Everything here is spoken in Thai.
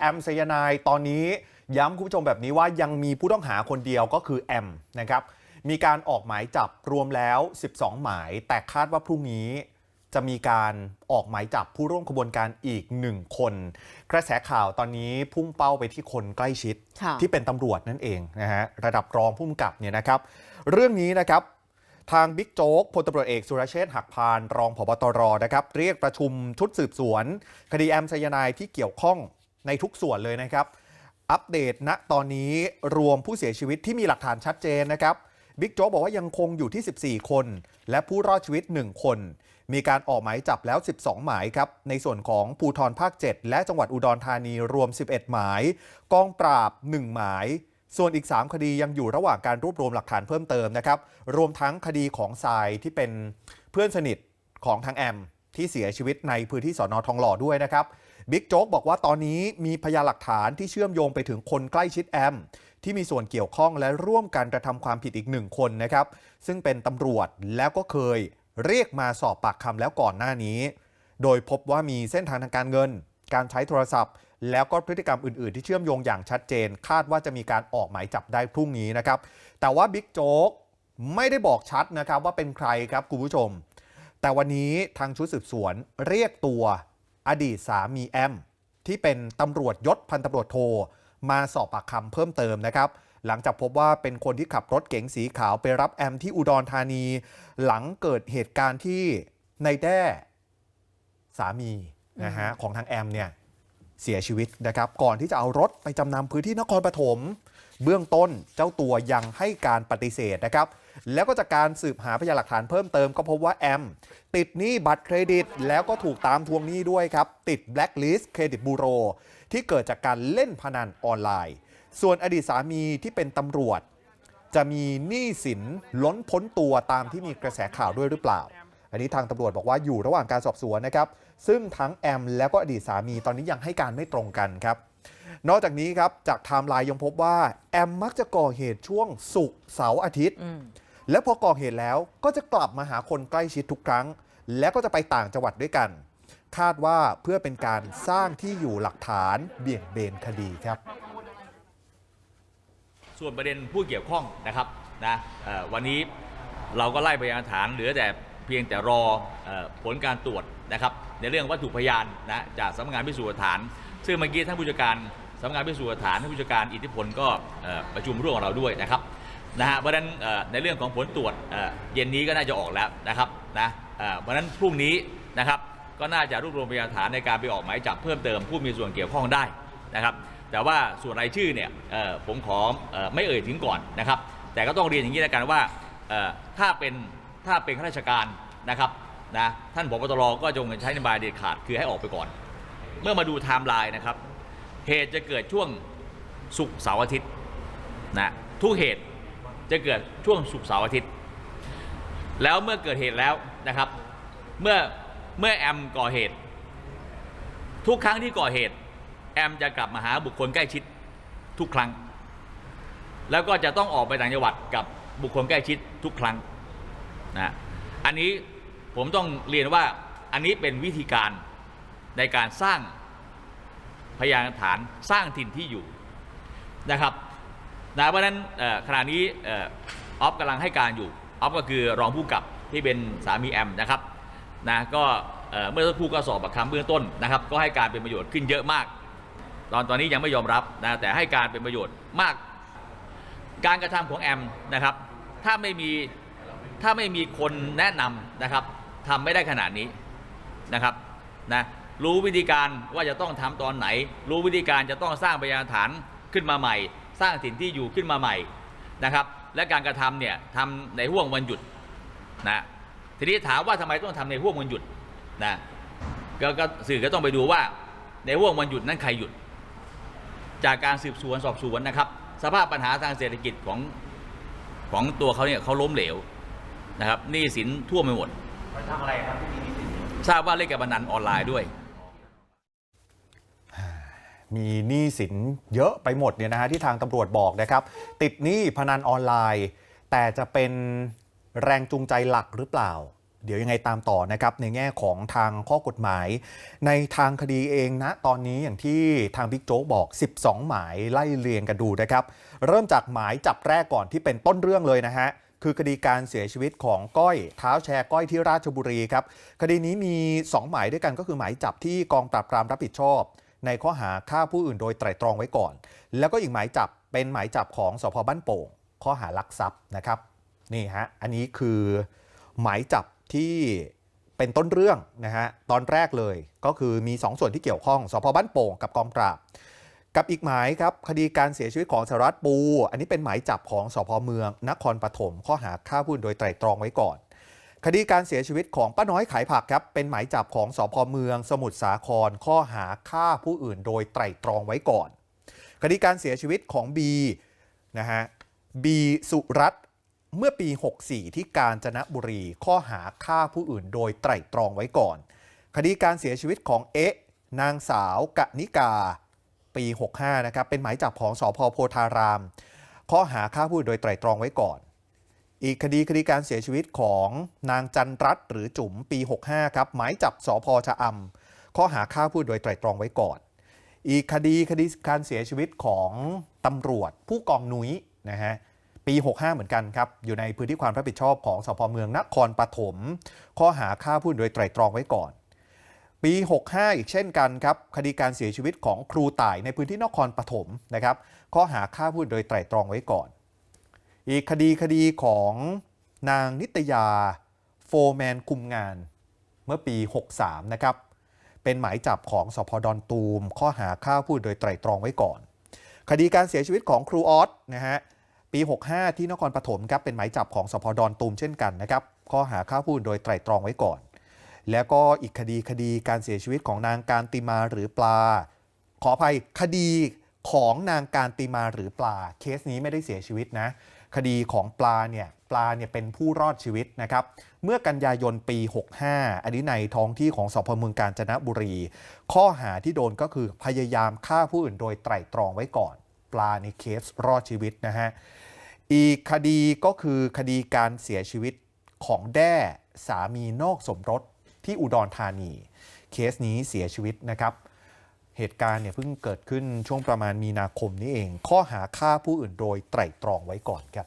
แอมไซยานายตอนนี้ย้ำคุณผู้ชมแบบนี้ว่ายังมีผู้ต้องหาคนเดียวก็คือแอมนะครับมีการออกหมายจับรวมแล้ว 12 หมาย แต่คาดว่าพรุ่งนี้จะมีการออกหมายจับผู้ร่วมขบวนการอีกหนึ่งคน กระแสข่าวตอนนี้พุ่งเป้าไปที่คนใกล้ชิดค่ะที่เป็นตำรวจนั่นเองนะฮะระดับรองผู้กำกับเนี่ยนะครับ เรื่องนี้นะครับทางบิ๊กโจ๊กพลตำรวจเอกสุรเชษฐ์หักพาน รองผบตรนะครับ เรียกประชุมชุดสืบสวน คดีแอมไซยานายที่เกี่ยวข้อง ในทุกส่วนเลยนะครับ อัปเดตณตอนนี้รวมผู้เสียชีวิตที่มีหลักฐานชัดเจนนะครับบิ๊กโจ๊กบอกว่ายังคงอยู่ที่ 14 คน และผู้รอดชีวิต 1 คน มีการออกหมายจับแล้ว 12 หมายครับ ในส่วนของภูทรภาค 7 และจังหวัดอุดรธานีรวม 11 หมาย กองปราบ 1 หมาย ส่วนอีก 3 คดียังอยู่ระหว่างการรวบรวมหลักฐานเพิ่มเติมนะครับ รวมทั้งคดีของทรายที่เป็นเพื่อนสนิทของทางแอม ที่เสียชีวิตในพื้นที่สอนอทองหล่อด้วยนะครับบิ๊กโจ๊กบอกว่าตอนนี้มีพยานหลักฐานที่เชื่อมโยงไปถึงคนใกล้ชิดแอม ที่มีส่วนเกี่ยวข้องและร่วมกันกระทำความผิดอีกหนึ่งคนนะครับ ซึ่งเป็นตำรวจแล้วก็เคยเรียกมาสอบปากคำแล้วก่อนหน้านี้ โดยพบว่ามีเส้นทางทางการเงิน การใช้โทรศัพท์ แล้วก็พฤติกรรมอื่น ๆ ที่เชื่อมโยงอย่างชัดเจน คาดว่าจะมีการออกหมายจับได้พรุ่งนี้นะครับแต่ว่าบิ๊กโจ๊กไม่ได้บอกชัดนะครับว่าเป็นใครครับคุณผู้ชม แต่วันนี้ทางชุดสืบสวนเรียกตัวอดีตสามีแอม ที่เป็นตำรวจยศพันตำรวจโท มาสอบปากคำเพิ่มเติมนะครับ หลังจากพบว่าเป็นคนที่ขับรถเก๋งสีขาวไปรับแอมที่อุดรธานี หลังเกิดเหตุการณ์ที่ในแด้สามีนะฮะของทางแอมเนี่ยเสียชีวิตนะครับ ก่อนที่จะเอารถไปจำนำพื้นที่นครปฐมเบื้องต้นเจ้าตัวยังให้การปฏิเสธนะครับ แล้วก็จากการสืบหาพยานหลักฐานเพิ่มเติมก็พบว่าแอมติดหนี้บัตรเครดิต แล้วก็ถูกตามทวงหนี้ด้วยครับ ติดแบล็คลิสต์เครดิตบูโรที่เกิดจากการเล่นพนันออนไลน์ ส่วนอดีตสามีที่เป็นตำรวจ จะมีหนี้สินล้นพ้นตัวตามที่มีกระแสข่าวด้วยหรือเปล่า อันนี้ทางตำรวจบอกว่าอยู่ระหว่างการสอบสวนนะครับ ซึ่งทั้งแอม แล้วก็อดีตสามีตอนนี้ยังให้การไม่ตรงกันครับนอกจากนี้ครับจากไทม์ไลน์ยังพบว่า แอมมักจะก่อเหตุช่วงศุกร์เสาร์อาทิตย์ แล้วพอก่อเหตุแล้วก็จะกลับมาหาคนใกล้ชิดทุกครั้ง แล้วก็จะไปต่างจังหวัดด้วยกัน คาดว่าเพื่อเป็นการสร้างที่อยู่หลักฐานเบี่ยงเบนคดีครับ ส่วนประเด็นผู้เกี่ยวข้องนะครับนะวันนี้เราก็ไล่พยานฐานเหลือแต่เพียงแต่รอผลการตรวจนะครับ ในเรื่องวัตถุพยานนะจากสำนักงานพิสูจน์หลักฐาน ซึ่งเมื่อกี้ท่านผู้จัดการสำนักงานพิสูจน์หลักฐานท่านผู้จัดการอิทธิพลก็ประชุมร่วมกับเราด้วยนะครับ นะฮะเพราะฉะนั้นในเรื่องของผลตรวจเย็นนี้ก็น่าจะออกแล้วนะครับนะเพราะฉะนั้นพรุ่งนี้นะครับก็น่าจะรวบรวมพยานฐานในการไปออกหมายจับเพิ่มเติมผู้มีส่วนเกี่ยวข้องได้นะครับ แต่ว่าส่วนรายชื่อเนี่ยผมขออไม่เอ่ยถึงก่อนนะครับ แต่ก็ต้องเรียนอย่างนี้แล้วกันว่าถ้าเป็นถ้าเป็นข้าราชการนะครับนะท่านผบตรก็จงใช้นโยบายเด็ดขาดคือให้ออกไปก่อน เมื่อมาดูไทม์ไลน์นะครับเหตุจะเกิดช่วงศุกร์เสาร์อาทิตย์นะทุกเหตุ จะเกิดช่วงศุกร์เสาร์อาทิตย์ แล้วเมื่อเกิดเหตุแล้วนะครับ เมื่อเมื่อแอมก่อเหตุ ทุกครั้งที่ก่อเหตุ แอมจะกลับมาหาบุคคลใกล้ชิดทุกครั้ง แล้วก็จะต้องออกไปต่างจังหวัดกับบุคคลใกล้ชิดทุกครั้งนะอันนี้ผมต้องเรียนว่าอันนี้เป็นวิธีการในการสร้างพยานฐานสร้างถิ่นที่อยู่นะครับ นะเพราะฉะนั้นขณะนี้อ่อฟกำลังให้การอยู่ออฟก็คือรองผู้กับที่เป็นสามีแอมนะครับนะก็เมื่อสักครู่ก็สอบปากคำเบื้องต้นนะครับ ก็ให้การเป็นประโยชน์ขึ้นเยอะมาก ตอนตอนนี้ยังไม่ยอมรับนะแต่ให้การเป็นประโยชน์มาก การกระทำของแอมนะครับ ถ้าไม่มีถ้าไม่มีคนแนะนำนะครับทำไม่ได้ขนาดนี้นะครับนะรู้วิธีการว่าจะต้องทำตอนไหน รู้วิธีการจะต้องสร้างพยานฐานขึ้นมาใหม่ สร้างถิ่นที่อยู่ขึ้นมาใหม่นะครับ และการกระทำเนี่ยทำในห่วงวันหยุดนะทีนี้ถามว่าทำไมต้องทำในห่วงวันหยุดนะกก็สื่อก็ต้องไปดูว่าในห่วงวันหยุดนั้นใครหยุด จากการสืบสวนสอบสวนนะครับ สภาพปัญหาทางเศรษฐกิจของของตัวเขาเนี่ยเขาล้มเหลวนะครับหนี้สินท่วมไปหมดทำอะไรครับที่มีหนี้สินทราบว่าเล่นการพนันออนไลน์ด้วย มีหนี้สินเยอะไปหมดเนี่ยนะฮะที่ทางตำรวจบอกนะครับ ติดหนี้พนันออนไลน์ แต่จะเป็นแรงจูงใจหลักหรือเปล่า เดี๋ยวยังไงตามต่อนะครับ ในแง่ของทางข้อกฎหมาย ในทางคดีเองนะ ตอนนี้อย่างที่ทางบิ๊กโจ๊กบอก 12 หมายไล่เรียงกันดูนะครับ เริ่มจากหมายจับแรกก่อนที่เป็นต้นเรื่องเลยนะฮะคือคดีการเสียชีวิตของก้อยเท้าแชร์ก้อยที่ราชบุรีครับ คดีนี้มี 2 หมายด้วยกันก็คือหมายจับที่กองปราบปรามรับผิดชอบ ในข้อหาฆ่าผู้อื่นโดยไตร่ตรองไว้ก่อน แล้วก็อีกหมายจับเป็นหมายจับของสพบ้านโป่ง ข้อหารักทรัพย์นะครับนี่ฮะอันนี้คือหมายจับที่เป็นต้นเรื่องนะฮะตอนแรกเลยก็คือมี 2 ส่วนที่เกี่ยวข้องสพบ้านโป่งกับกองปราบ กับอีกหมายครับคดีการเสียชีวิตของสารวัตรปู อันนี้เป็นหมายจับของสพเมืองนครปฐมข้อหาฆ่าผู้อื่นโดยไตร่ตรองไว้ก่อน คดีการเสียชีวิตของป้าน้อยขายผักครับ เป็นหมายจับของสพเมือง สมุทรสาครข้อหาฆ่าผู้อื่นโดยไตร่ตรองไว้ก่อน คดีการเสียชีวิตของบีนะฮะบีสุรัตเมื่อปี 64 ที่กาญจนบุรี ข้อหาฆ่าผู้อื่นโดยไตร่ตรองไว้ก่อน คดีการเสียชีวิตของเอ๊ะนางสาวกะนิกา ปี 65 นะครับ เป็นหมายจับของสอพโพธาราม ข้อหาฆ่าผู้อื่นโดยไตร่ตรองไว้ก่อน อีกคดีคดีการเสียชีวิตของนางจันรัตหรือจุ๋มปี 65 ครับ หมายจับสพชะอำข้อหาฆ่าผู้โดยไตรตรองไว้ก่อน อีกคดีคดีการเสียชีวิตของตำรวจผู้กองนุ้ยนะฮะปี 65 เหมือนกันครับ อยู่ในพื้นที่ความรับผิดชอบของสพเมืองนครปฐมข้อหาฆ่าผู้โดยไตรตรองไว้ก่อน ปี 65 อีกเช่นกันครับ คดีการเสียชีวิตของครูต่ายในพื้นที่นครปฐมนะครับ ข้อหาฆ่าผู้โดยไตรตรองไว้ก่อน อีกคดีคดีของนางนิตยาโฟร์แมนคุมงานเมื่อปี 63 นะครับ เป็นหมายจับของสพดอนตูม ข้อหาฆ่าผู้อื่นโดยไตร่ตรองไว้ก่อน คดีการเสียชีวิตของครูออสนะฮะปี 65 ที่นครปฐมครับเป็นหมายจับของสพดอนตูมเช่นกันนะครับข้อหาฆ่าผู้อื่นโดยไตร่ตรองไว้ก่อน แล้วก็อีกคดีคดีการเสียชีวิตของนางการติมาหรือปลา ขออภัยคดีของนางการติมาหรือปลาเคสนี้ไม่ได้เสียชีวิตนะ คดีของปลาเนี่ยปลาเนี่ยเป็นผู้รอดชีวิตนะครับ เมื่อกันยายนปี 65 อันนี้ในท้องที่ของสพเมืองกาญจนบุรี ข้อหาที่โดนก็คือพยายามฆ่าผู้อื่นโดยไตร่ตรองไว้ก่อน ปลาในเคสรอดชีวิตนะฮะอีกคดีก็คือคดีการเสียชีวิตของแด้สามีนอกสมรสที่อุดรธานี เคสนี้เสียชีวิตนะครับ เหตุการณ์เนี่ยเพิ่งเกิดขึ้นช่วงประมาณมีนาคมนี้เอง ข้อหาฆ่าผู้อื่นโดยไตร่ตรองไว้ก่อนครับ